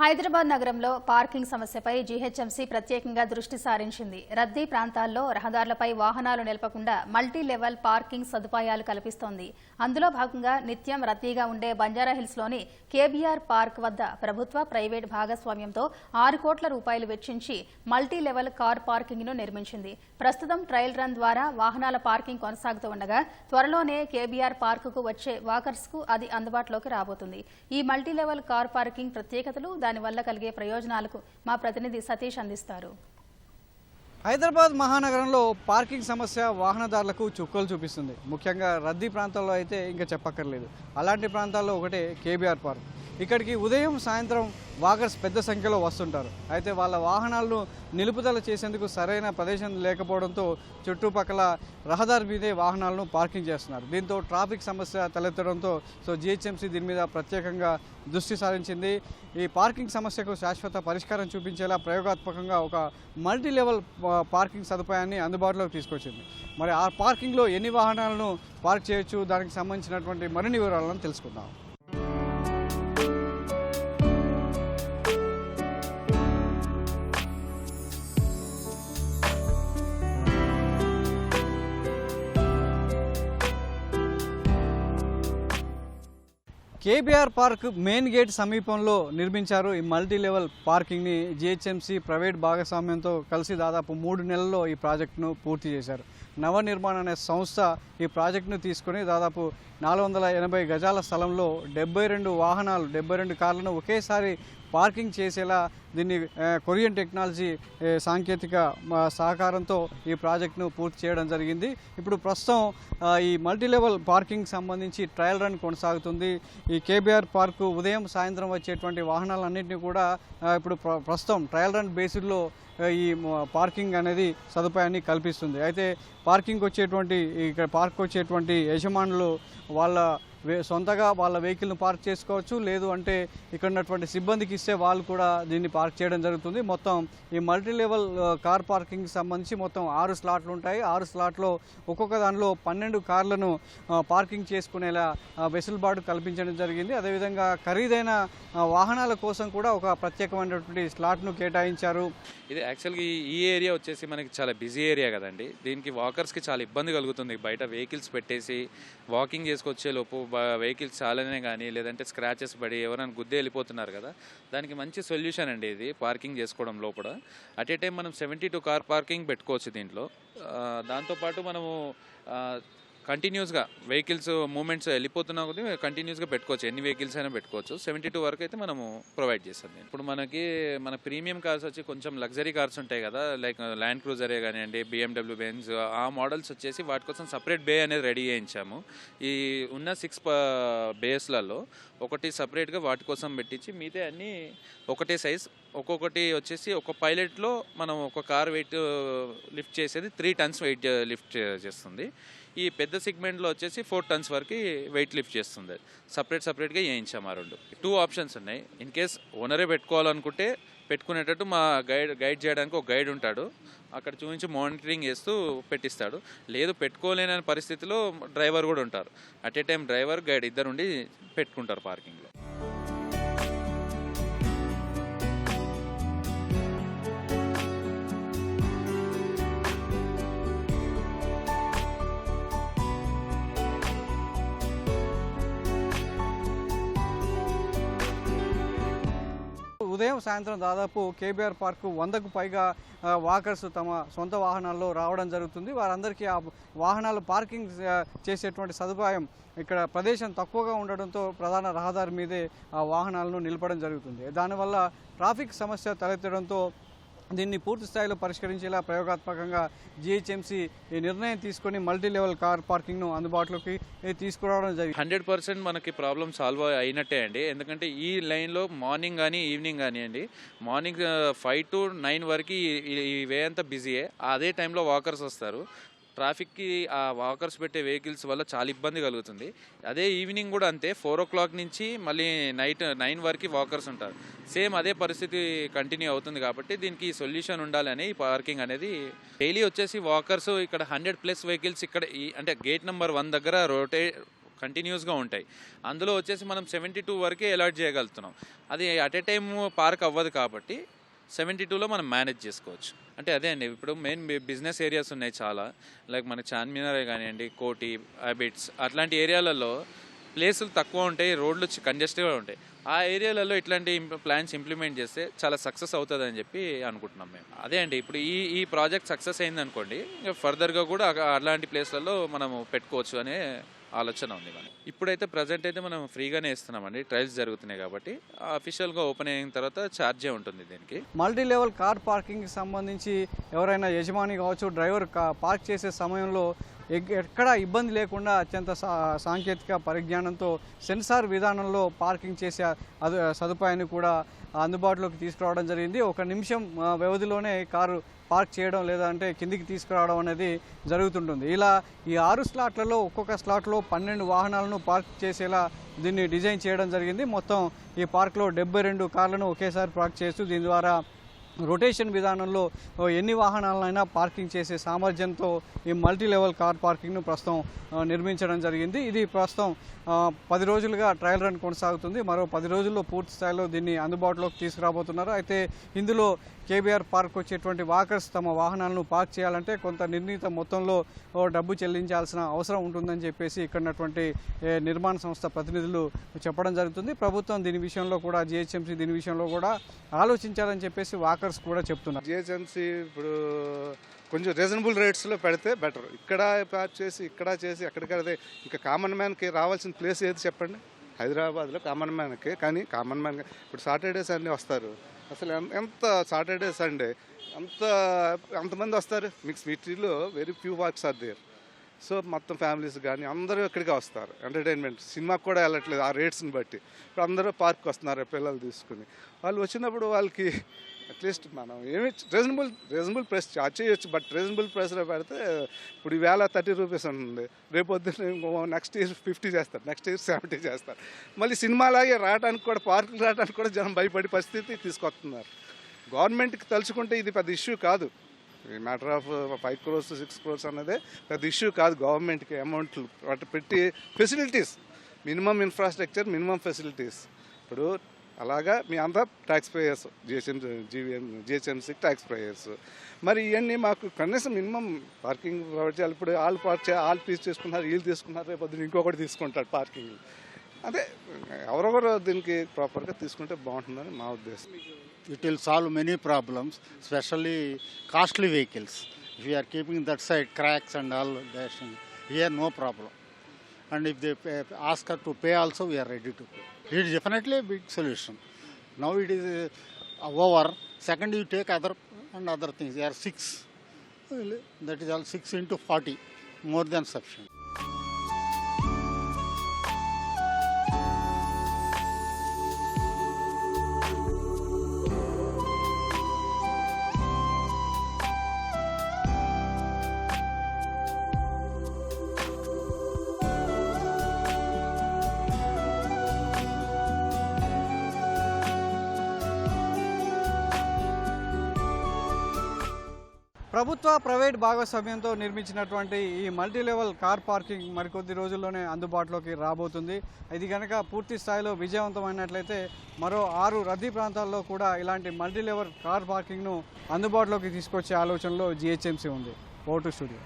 హైదరాబాద్ నగరంలో పార్కింగ్ సమస్యపై జీహెచ్ఎంసీ ప్రత్యేకంగా దృష్టి సారించింది. రద్దీ ప్రాంతాల్లో రహదారులపై వాహనాలు నిలపకుండా మల్టీ లెవెల్ పార్కింగ్ సదుపాయాలు కల్పిస్తోంది. అందులో భాగంగా నిత్యం రద్దీగా ఉండే బంజారాహిల్స్లోని కేబీఆర్ పార్క్ వద్ద ప్రభుత్వ ప్రైవేట్ భాగస్వామ్యంతో ఆరు కోట్ల రూపాయలు వెచ్చించి మల్టీ లెవెల్ కార్ పార్కింగ్ను నిర్మించింది. ప్రస్తుతం ట్రయల్ రన్ ద్వారా వాహనాల పార్కింగ్ కొనసాగుతూ ఉండగా త్వరలోనే కేబీఆర్ పార్కుకు వచ్చే వాకర్స్కు అది అందుబాటులోకి రాబోతుంది. ఈ మల్టీ లెవెల్ కార్ పార్కింగ్ ప్రత్యేకతలు దానివల్ల కలిగే ప్రయోజనాలకు మా ప్రతినిధి సతీష్ అందిస్తారు. హైదరాబాద్ మహానగరంలో పార్కింగ్ సమస్య వాహనదారులకు చుక్కలు చూపిస్తుంది. ముఖ్యంగా రద్దీ ప్రాంతాల్లో అయితే ఇంకా చెప్పక్కర్లేదు. అలాంటి ప్రాంతాల్లో ఒకటే కేబీఆర్ పార్క్. ఇక్కడికి ఉదయం సాయంత్రం వాకర్స్ పెద్ద సంఖ్యలో వస్తుంటారు. అయితే వాళ్ళ వాహనాలను నిలుపుదల చేసేందుకు సరైన ప్రదేశం లేకపోవడంతో చుట్టుపక్కల రహదారి మీదే వాహనాలను పార్కింగ్ చేస్తున్నారు. దీంతో ట్రాఫిక్ సమస్య తలెత్తడంతో సో జిహెచ్ఎంసీ దీని మీద ప్రత్యేకంగా దృష్టి సారించింది. ఈ పార్కింగ్ సమస్యకు శాశ్వత పరిష్కారం చూపించేలా ప్రయోగాత్మకంగా ఒక మల్టీ లెవెల్ పార్కింగ్ సదుపాయాన్ని అందుబాటులోకి తీసుకొచ్చింది. మరి ఆ పార్కింగ్లో ఎన్ని వాహనాలను పార్క్ చేయొచ్చు? దానికి సంబంధించినటువంటి మరిన్ని వివరాలను తెలుసుకుందాం. కేబీఆర్ పార్క్ మెయిన్ గేట్ సమీపంలో నిర్మించారు. ఈ మల్టీ లెవెల్ పార్కింగ్ని జిహెచ్ఎంసీ ప్రైవేట్ భాగస్వామ్యంతో కలిసి దాదాపు మూడు నెలల్లో ఈ ప్రాజెక్టును పూర్తి చేశారు. నవనిర్మాణ అనే సంస్థ ఈ ప్రాజెక్టును తీసుకొని దాదాపు నాలుగు వందల ఎనభై గజాల స్థలంలో డెబ్బై రెండు వాహనాలు డెబ్బై రెండు కార్లను ఒకేసారి పార్కింగ్ చేసేలా దీన్ని కొరియన్ టెక్నాలజీ సాంకేతిక సహకారంతో ఈ ప్రాజెక్టును పూర్తి చేయడం జరిగింది. ఇప్పుడు ప్రస్తుతం ఈ మల్టీ లెవెల్ పార్కింగ్ సంబంధించి ట్రయల్ రన్ కొనసాగుతుంది. ఈ కేబీఆర్ పార్కు ఉదయం సాయంత్రం వచ్చేటువంటి వాహనాలన్నింటినీ కూడా ఇప్పుడు ప్ర- ప్రస్తుతం ట్రయల్ రన్ బేసిస్లో ఈ పార్కింగ్ అనేది సదుపాయాన్ని కల్పిస్తుంది. అయితే పార్కింగ్ వచ్చేటువంటి ఇక్కడ పార్క్ వచ్చేటువంటి యజమానులు వాళ్ళ సొంతగా వాళ్ళ వెహికల్ను పార్క్ చేసుకోవచ్చు. లేదు అంటే ఇక్కడ ఉన్నటువంటి సిబ్బందికి ఇస్తే వాళ్ళు కూడా దీన్ని పార్క్ చేయడం జరుగుతుంది. మొత్తం ఈ మల్టీ లెవెల్ కార్ పార్కింగ్ సంబంధించి మొత్తం ఆరు స్లాట్లు ఉంటాయి. ఆరు స్లాట్లో ఒక్కొక్క దానిలో పన్నెండు కార్లను పార్కింగ్ చేసుకునేలా వెసులుబాటు కల్పించడం జరిగింది. అదేవిధంగా ఖరీదైన వాహనాల కోసం కూడా ఒక ప్రత్యేకమైనటువంటి స్లాట్ను కేటాయించారు. ఇది యాక్చువల్గా ఈ- ఈ ఏరియా వచ్చేసి మనకి చాలా బిజీ ఏరియా కదండి. దీనికి వాకర్స్కి చాలా ఇబ్బంది కలుగుతుంది. బయట వెహికల్స్ పెట్టేసి వాకింగ్ చేసుకొచ్చే లోపు వెహికల్స్ చాలనే కానీ లేదంటే స్క్రాచెస్ పడి ఎవరైనా గుద్దే వెళ్ళిపోతున్నారు కదా దానికి మంచి సొల్యూషన్ అండి ఇది పార్కింగ్ చేసుకోవడం లోపల. అట్ ఏ టైం మనం సెవెంటీ టూ కార్ పార్కింగ్ పెట్టుకోవచ్చు దీంట్లో. దాంతోపాటు మనము కంటిన్యూస్గా వెహికల్స్ మూమెంట్స్ వెళ్ళిపోతున్నా కొద్దీ కంటిన్యూస్గా పెట్టుకోవచ్చు. ఎన్ని వెహికల్స్ అయినా పెట్టుకోవచ్చు. సెవెంటీ టూ వరకు అయితే మనము ప్రొవైడ్ చేస్తాం ఇప్పుడు మనకి మన ప్రీమియం కార్స్ వచ్చి కొంచెం లగ్జరీ కార్స్ ఉంటాయి కదా లైక్ ల్యాండ్ క్రూజరే కానివ్వండి బిఎండబ్ల్యూ బెన్స్ ఆ మోడల్స్ వచ్చేసి వాటి కోసం సపరేట్ బే అనేది రెడీ చేయించాము. ఈ ఉన్న సిక్స్ బేస్లలో ఒకటి సపరేట్గా వాటి కోసం పెట్టించి మిగతా అన్నీ ఒకటే సైజ్ ఒక్కొక్కటి వచ్చేసి ఒక పైలట్లో మనం ఒక కార్ వెయిట్ లిఫ్ట్ చేసేది త్రీ టన్స్ వెయిట్ లిఫ్ట్ చేస్తుంది. ఈ పెద్ద సెగ్మెంట్లో వచ్చేసి ఫోర్ టన్స్ వరకు వెయిట్ లిఫ్ట్ చేస్తుంది. సపరేట్ సపరేట్గా వేయించాం ఆ రెండు. టూ ఆప్షన్స్ ఉన్నాయి. ఇన్ కేస్ ఓనరే పెట్టుకోవాలనుకుంటే పెట్టుకునేటట్టు మా గైడ్ గైడ్ చేయడానికి ఒక గైడ్ ఉంటాడు. అక్కడ చూపించి మానిటరింగ్ చేస్తూ పెట్టిస్తాడు. లేదు పెట్టుకోలేని పరిస్థితిలో డ్రైవర్ కూడా ఉంటారు. At a time driver guide ఇద్దరు ఉండి పెట్టుకుంటారు పార్కింగ్లో. ఉదయం సాయంత్రం దాదాపు కేబీఆర్ పార్కు వందకు పైగా వాకర్స్ తమ సొంత వాహనాల్లో రావడం జరుగుతుంది. వారందరికీ ఆ వాహనాలు పార్కింగ్ చేసేటువంటి సదుపాయం ఇక్కడ ప్రదేశం తక్కువగా ఉండడంతో ప్రధాన రహదారి మీదే ఆ వాహనాలను నిలపడం జరుగుతుంది. దానివల్ల ట్రాఫిక్ సమస్య తలెత్తడంతో దీన్ని పూర్తి స్థాయిలో పరిష్కరించేలా ప్రయోగాత్మకంగా జిహెచ్ఎంసీ ఈ నిర్ణయం తీసుకొని మల్టీ లెవెల్ కార్ పార్కింగ్ను అందుబాటులోకి తీసుకురావడం జరిగింది. హండ్రెడ్ పర్సెంట్ మనకి ప్రాబ్లమ్ సాల్వ్ అయినట్టే అండి. ఎందుకంటే ఈ లైన్లో మార్నింగ్ కానీ ఈవినింగ్ అండి. మార్నింగ్ ఫైవ్ టు నైన్ వరకు ఈ వే అంతా బిజీయే అదే టైంలో వాకర్స్ వస్తారు. ట్రాఫిక్కి ఆ వాకర్స్ పెట్టే వెహికల్స్ వల్ల చాలా ఇబ్బంది కలుగుతుంది. అదే ఈవినింగ్ కూడా అంతే. ఫోర్ ఓ క్లాక్ నుంచి మళ్ళీ నైట్ నైన్ వరకు వాకర్స్ ఉంటారు. సేమ్ అదే పరిస్థితి కంటిన్యూ అవుతుంది కాబట్టి దీనికి సొల్యూషన్ ఉండాలని ఈ పార్కింగ్ అనేది డైలీ వచ్చేసి వాకర్స్ ఇక్కడ హండ్రెడ్ ప్లస్ వెహికల్స్ ఇక్కడ ఈ అంటే గేట్ నెంబర్ వన్ దగ్గర రోటే కంటిన్యూస్గా ఉంటాయి. అందులో వచ్చేసి మనం సెవెంటీ టూ వరకే అలాట్ చేయగలుగుతున్నాం. అది అట్ ఏ టైం పార్క్ అవ్వదు కాబట్టి సెవెంటీ టూలో మనం మేనేజ్ చేసుకోవచ్చు. అంటే అదే అండి ఇప్పుడు మెయిన్ బిజినెస్ ఏరియాస్ ఉన్నాయి చాలా. లైక్ మన చార్మినారే కానివ్వండి కోటి హ్యాబిట్స్ అట్లాంటి ఏరియాలలో ప్లేసులు తక్కువ ఉంటాయి రోడ్లు కంజెస్టెడ్గా ఉంటాయి. ఆ ఏరియాలలో ఇట్లాంటి ప్లాన్స్ ఇంప్లిమెంట్ చేస్తే చాలా సక్సెస్ అవుతుంది అని చెప్పి అనుకుంటున్నాం మేము. అదే అండి ఇప్పుడు ఈ ఈ ప్రాజెక్ట్ సక్సెస్ అయింది అనుకోండి ఇంకా ఫర్దర్గా కూడా అలాంటి ప్లేస్లలో మనము పెట్టుకోవచ్చు అనే ఆలోచన ఉంది మనకి. ఇప్పుడైతే ప్రజెంట్ అయితే మనం ఫ్రీగానే ఇస్తున్నామండి ట్రయల్స్ జరుగుతున్నాయి కాబట్టి అఫీషియల్గా ఓపెన్ అయిన తర్వాత ఛార్జే ఉంటుంది దీనికి. మల్టీ లెవెల్ కార్ పార్కింగ్కి సంబంధించి ఎవరైనా యజమాని కావచ్చు డ్రైవర్ పార్క్ చేసే సమయంలో ఎక్కడా ఇబ్బంది లేకుండా అత్యంత సా సాంకేతిక పరిజ్ఞానంతో సెన్సార్ విధానంలో పార్కింగ్ చేసే సదుపాయాన్ని కూడా అందుబాటులోకి తీసుకురావడం జరిగింది. ఒక నిమిషం వ్యవధిలోనే కారు పార్క్ చేయడం లేదా అంటే కిందికి తీసుకురావడం అనేది జరుగుతుంటుంది. ఇలా ఈ ఆరు స్లాట్లలో ఒక్కొక్క స్లాట్లో పన్నెండు వాహనాలను పార్క్ చేసేలా దీన్ని డిజైన్ చేయడం జరిగింది. మొత్తం ఈ పార్క్లో డెబ్బై రెండు కార్లను ఒకేసారి పార్క్ చేస్తూ దీని ద్వారా రొటేషన్ విధానంలో ఎన్ని వాహనాలైనా పార్కింగ్ చేసే సామర్థ్యంతో ఈ మల్టీ లెవెల్ కార్ పార్కింగ్ను ప్రస్తుతం నిర్మించడం జరిగింది. ఇది ప్రస్తుతం పది రోజులుగా ట్రయల్ రన్ కొనసాగుతుంది. మరో పది రోజుల్లో పూర్తి స్థాయిలో దీన్ని అందుబాటులోకి తీసుకురాబోతున్నారు. అయితే ఇందులో కేబీఆర్ పార్క్ వచ్చేటువంటి వాకర్స్ తమ వాహనాలను పార్క్ చేయాలంటే కొంత నిర్ణీత మొత్తంలో డబ్బు చెల్లించాల్సిన అవసరం ఉంటుందని చెప్పేసి ఇక్కడున్నటువంటి నిర్మాణ సంస్థ ప్రతినిధులు చెప్పడం జరుగుతుంది. ప్రభుత్వం దీని విషయంలో కూడా జిహెచ్ఎంసీ దీని విషయంలో కూడా ఆలోచించాలని చెప్పేసి వాకర్స్ కూడా చెప్తున్నారు. జిహెచ్ఎంసీ ఇప్పుడు కొంచెం రీజనబుల్ రేట్స్లో పెడితే బెటర్. ఇక్కడ ప్యాచ్ చేసి ఇక్కడ చేసి అక్కడికి ఇంకా కామన్ మ్యాన్కి రావాల్సిన ప్లేస్ ఏది చెప్పండి? హైదరాబాద్లో కామన్ మ్యాన్కి కానీ కామన్ మ్యాన్ ఇప్పుడు సాటర్డే సండే వస్తారు. అసలు ఎంత సాటర్డే సండే అంత అంతమంది వస్తారు. మీకు సిటీలో very few walks are there. So మొత్తం ఫ్యామిలీస్ కానీ అందరూ ఇక్కడికే వస్తారు. ఎంటర్టైన్మెంట్ సినిమాకి కూడా వెళ్ళట్లేదు ఆ రేట్స్ని బట్టి. ఇప్పుడు అందరూ పార్క్ వస్తున్నారు పిల్లలు తీసుకుని. వాళ్ళు వచ్చినప్పుడు వాళ్ళకి అట్లీస్ట్ మనం ఏమి రీజనబుల్ రీజనబుల్ ప్రైస్ చార్జ్ చేయొచ్చు బట్ రీజనబుల్ ప్రైస్లో పెడితే ఇప్పుడు ఈవేళ థర్టీ రూపీస్ ఉంటుంది. రేపు పొద్దున్న నెక్స్ట్ ఇయర్ ఫిఫ్టీ చేస్తారు నెక్స్ట్ ఇయర్ సెవెంటీ చేస్తారు. మళ్ళీ సినిమాలాగే రావడానికి కూడా పార్కులు రావడానికి కూడా జనం భయపడే పరిస్థితి తీసుకొస్తున్నారు. గవర్నమెంట్కి తలుచుకుంటే ఇది పెద్ద ఇష్యూ కాదు. ఈ matter of five crores six crores అన్నదే పెద్ద ఇష్యూ కాదు గవర్నమెంట్కి అమౌంట్లు వాటి పెట్టి facilities minimum infrastructure minimum facilities. ఇప్పుడు అలాగా మీ అంతా tax payers GHM GVM GHMC tax payers మరి ఇవన్నీ మాకు కనీసం మినిమం పార్కింగ్ ప్రొవైడ్ చేయాలి. ఇప్పుడు వాళ్ళు పార్క్ చే వాళ్ళు పీస్ తీసుకున్నారు వీళ్ళు తీసుకున్నారు రేపు పొద్దున్న ఇంకొకటి తీసుకుంటాడు పార్కింగ్ అదే ఎవరెవరు దీనికి ప్రాపర్గా తీసుకుంటే బాగుంటుందని మా ఉద్దేశం. It will solve many problems specially costly vehicles if you keeping that side cracks and all all here no no. And if they pay, ask her to pay also, we are ready to pay. It is definitely a big solution. Now it is uh, over. Second, you take other and other things. There are six. That is all six into forty, more than sufficient. ప్రభుత్వ private భాగస్వామ్యంతో నిర్మించినటువంటి ఈ multi level car parking మరికొద్ది రోజుల్లోనే అందుబాటులోకి రాబోతుంది. ఇది కనుక పూర్తి స్థాయిలో విజయవంతమైనట్లయితే మరో ఆరు రద్దీ ప్రాంతాల్లో కూడా ఇలాంటి మల్టీ లెవెల్ కార్ పార్కింగ్ను అందుబాటులోకి తీసుకొచ్చే ఆలోచనలో జిహెచ్ఎంసీ ఉంది. Vote studio.